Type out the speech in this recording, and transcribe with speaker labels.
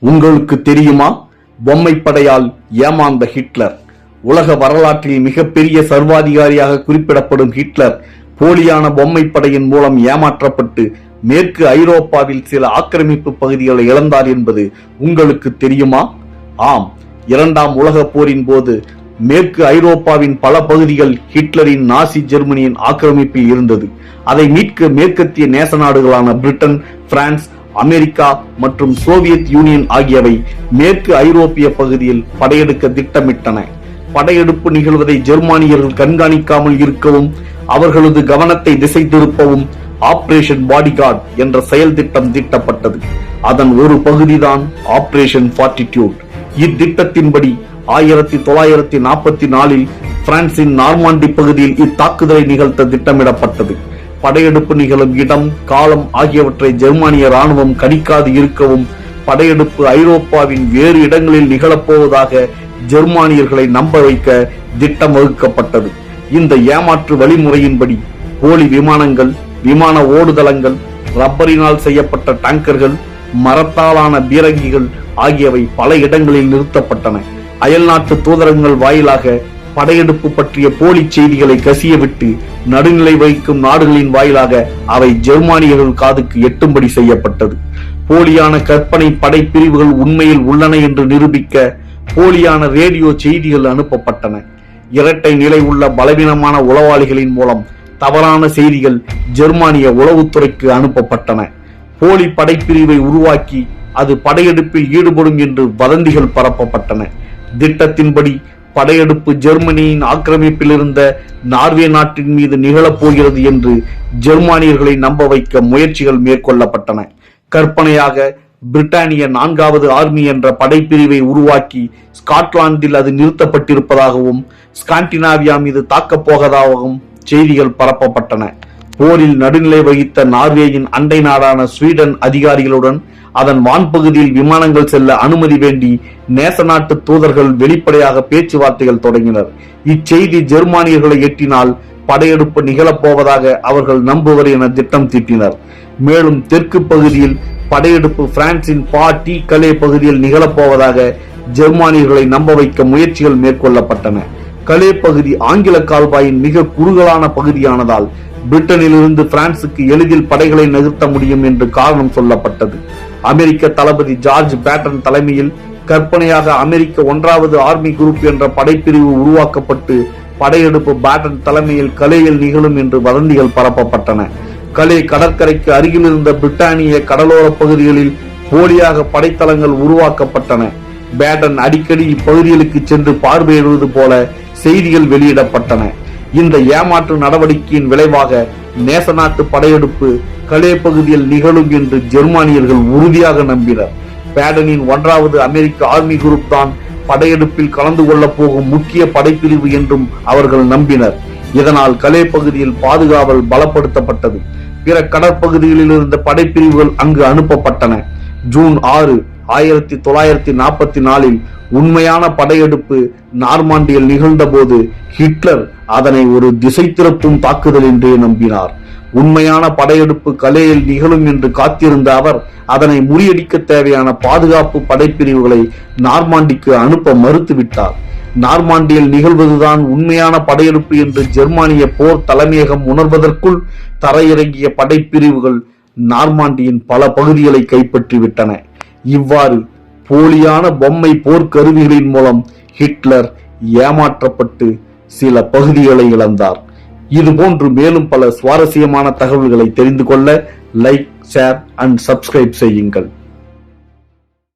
Speaker 1: உங்களுக்கு தெரியுமா? பொம்மை படையால் ஏமாந்த ஹிட்லர். உலக வரலாற்றில் மிகப்பெரிய சர்வாதிகாரியாக குறிப்பிடப்படும் ஹிட்லர் போலியான பொம்மை படையின் மூலம் ஏமாற்றப்பட்டு மேற்கு ஐரோப்பாவில் சில ஆக்கிரமிப்பு பகுதிகளை இழந்தார் என்பது உங்களுக்கு தெரியுமா? ஆம். இரண்டாம் உலகப் போரின் போது மேற்கு ஐரோப்பாவின் பல பகுதிகள் ஹிட்லரின் நாசி ஜெர்மனியின் ஆக்கிரமிப்பில் இருந்தது. அதை மீட்க மேற்கத்திய நேச நாடுகளான பிரிட்டன் பிரான்ஸ் அமெரிக்கா மற்றும் சோவியத் யூனியன் ஆகியவை மேற்கு ஐரோப்பிய பகுதியில் படையெடுக்க திட்டமிட்டன. படையெடுப்பு நிகழ்வதை ஜெர்மானியர்கள் கண்காணிக்காமல் இருக்கவும் அவர்களது கவனத்தை திசை திருப்பவும் ஆபரேஷன் பாடிகார்ட் என்ற செயல் திட்டம் தீட்டப்பட்டது. அதன் ஒரு பகுதிதான் ஆபரேஷன் ஃபார்ட்டிடியூட் இத்திட்டத்தின்படி ஆயிரத்தி தொள்ளாயிரத்தி நாற்பத்தி நாலில் பிரான்சின் நார்மாண்டி பகுதியில் இத்தாக்குதலை நிகழ்த்த திட்டமிடப்பட்டது. படையெடுப்பு நிகழும் இடம் காலம் ஆகியவற்றை ஜெர்மானிய ராணுவம் கணிக்காது இருக்கவும் படையெடுப்பு ஐரோப்பாவின் வேறு இடங்களில் நிகழப்போவதாக ஜெர்மானியர்களை நம்ப வைக்க திட்டம் வகுக்கப்பட்டது. இந்த ஏமாற்று வழிமுறையின்படி போலி விமானங்கள் விமான ஓடுதளங்கள் ரப்பரினால் செய்யப்பட்ட டேங்கர்கள் மரத்தாலான பீரங்கிகள் ஆகியவை பல இடங்களில் நிறுத்தப்பட்டன. அயல்நாட்டு தூதரங்கள் வாயிலாக படையெடுப்பு பற்றிய போலி செய்திகளை கசியவிட்டு நடுநிலை வகிக்கும் நாடுகளின் வாயிலாக அவை ஜெர்மானியர்கள் காதுக்கு எட்டும்படி செய்யப்பட்டது. போலியான கற்பனை படைப்பிரிவுகள் உண்மையில் உள்ளன என்று நிரூபிக்க போலியான ரேடியோ செய்திகள் அனுப்பப்பட்டன. இரட்டை நிலை உள்ள பலவீனமான உளவாளிகளின் மூலம் தவறான செய்திகள் ஜெர்மானிய உளவுத்துறைக்கு அனுப்பப்பட்டன. போலி படைப்பிரிவை உருவாக்கி அது படையெடுப்பில் ஈடுபடும் என்று வதந்திகள் பரப்பப்பட்டன. திட்டத்தின்படி படையெடுப்பு ஜெர்மனியின் ஆக்கிரமிப்பில் இருந்த நார்வே நாட்டின் மீது நிகழப்போகிறது என்று ஜெர்மானியர்களை நம்ப வைக்க முயற்சிகள் மேற்கொள்ளப்பட்டன. கற்பனையாக பிரிட்டானிய நான்காவது ஆர்மி என்ற படைப்பிரிவை உருவாக்கி ஸ்காட்லாந்தில் அது நிறுத்தப்பட்டிருப்பதாகவும் ஸ்காண்டினாவியா மீது தாக்கப் போவதாகவும் செய்திகள் பரப்பப்பட்டன. போரில் நடுநிலை வகித்த நார்வேயின் அண்டை நாடான ஸ்வீடன் அதிகாரிகளுடன் அதன் வான்பகுதியில் விமானங்கள் செல்ல அனுமதி வேண்டி நேச நாட்டு தூதர்கள் வெளிப்படையாக பேச்சுவார்த்தைகள் தொடங்கினர். இச்செய்தி ஜெர்மானியர்களை எட்டினால் படையெடுப்பு நிகழப்போவதாக அவர்கள் நம்புவர் என திட்டம் தீட்டினர். மேலும் தெற்கு பகுதியில் படையெடுப்பு பிரான்சின் பா டி கலே பகுதியில் நிகழப்போவதாக ஜெர்மானியர்களை நம்ப வைக்க முயற்சிகள் மேற்கொள்ளப்பட்டன. கலே பகுதி ஆங்கில கால்வாயின் மிக குறுகலான பகுதியானதால் பிரிட்டனிலிருந்து பிரான்சுக்கு எளிதில் படைகளை நகர்த்த முடியும் என்று காரணம் சொல்லப்பட்டது. அமெரிக்க தளபதி ஜார்ஜ் பேட்டன் தலைமையில் கற்பனையாக அமெரிக்க ஒன்றாவது ஆர்மி குரூப் என்ற படைப்பிரிவு உருவாக்கப்பட்டு படையெடுப்பு பேட்டன் தலைமையில் கலேயில் நிகழும் என்று வதந்திகள் பரப்பப்பட்டன. கலே கடற்கரைக்கு அருகில் இருந்த பிரிட்டானிய கடலோர பகுதிகளில் போலியாக படைத்தளங்கள் உருவாக்கப்பட்டன. பேட்டன் அடிக்கடி இப்பகுதிகளுக்கு சென்று பார்வையிடுவது போல செய்திகள் வெளியிடப்பட்டன. இந்த ஏமாற்று நடவடிக்கையின் விளைவாக நேச நாட்டு படையெடுப்பு கலே பகுதியில் நிகழும் என்று ஜெர்மானியர்கள் உறுதியாக நம்பினர். பேடனின் ஒன்றாவது அமெரிக்க ஆர்மி குரூப் தான் படையெடுப்பில் கலந்து கொள்ளப் போகும் முக்கிய படைப்பிரிவு என்றும் அவர்கள் நம்பினர். இதனால் கலே பகுதியில் பாதுகாவல் பலப்படுத்தப்பட்டது. பிற கடற்பகுதிகளில் இருந்த படைப்பிரிவுகள் அங்கு அனுப்பப்பட்டன. ஜூன் ஆறு ஆயிரத்தி தொள்ளாயிரத்தி நாற்பத்தி நாலில் உண்மையான படையெடுப்பு நார்மாண்டியில் நிகழ்ந்தபோது ஹிட்லர் அதனை ஒரு திசை திருப்பும் தாக்குதல் என்றே நம்பினார். உண்மையான படையெடுப்பு கலேயில் நிகழும் என்று காத்திருந்த அவர் அதனை முறியடிக்க தேவையான பாதுகாப்பு படைப்பிரிவுகளை நார்மாண்டிக்கு அனுப்ப மறுத்துவிட்டார். நார்மாண்டியில் நிகழ்வதுதான் உண்மையான படையெடுப்பு என்று ஜெர்மானிய போர் தலைமையகம் உணர்வதற்குள் தரையிறங்கிய படைப்பிரிவுகள் நார்மாண்டியின் பல பகுதிகளை கைப்பற்றிவிட்டன. இவ்வாறு போலியான பொம்மை போர்க்கருவிகளின் மூலம் ஹிட்லர் ஏமாற்றப்பட்டு சில பகுதிகளை இழந்தார். இதுபோன்று மேலும் பல சுவாரஸ்யமான தகவல்களை தெரிந்து கொள்ள லைக் ஷேர் அண்ட் சப்ஸ்கிரைப் செய்யுங்கள்.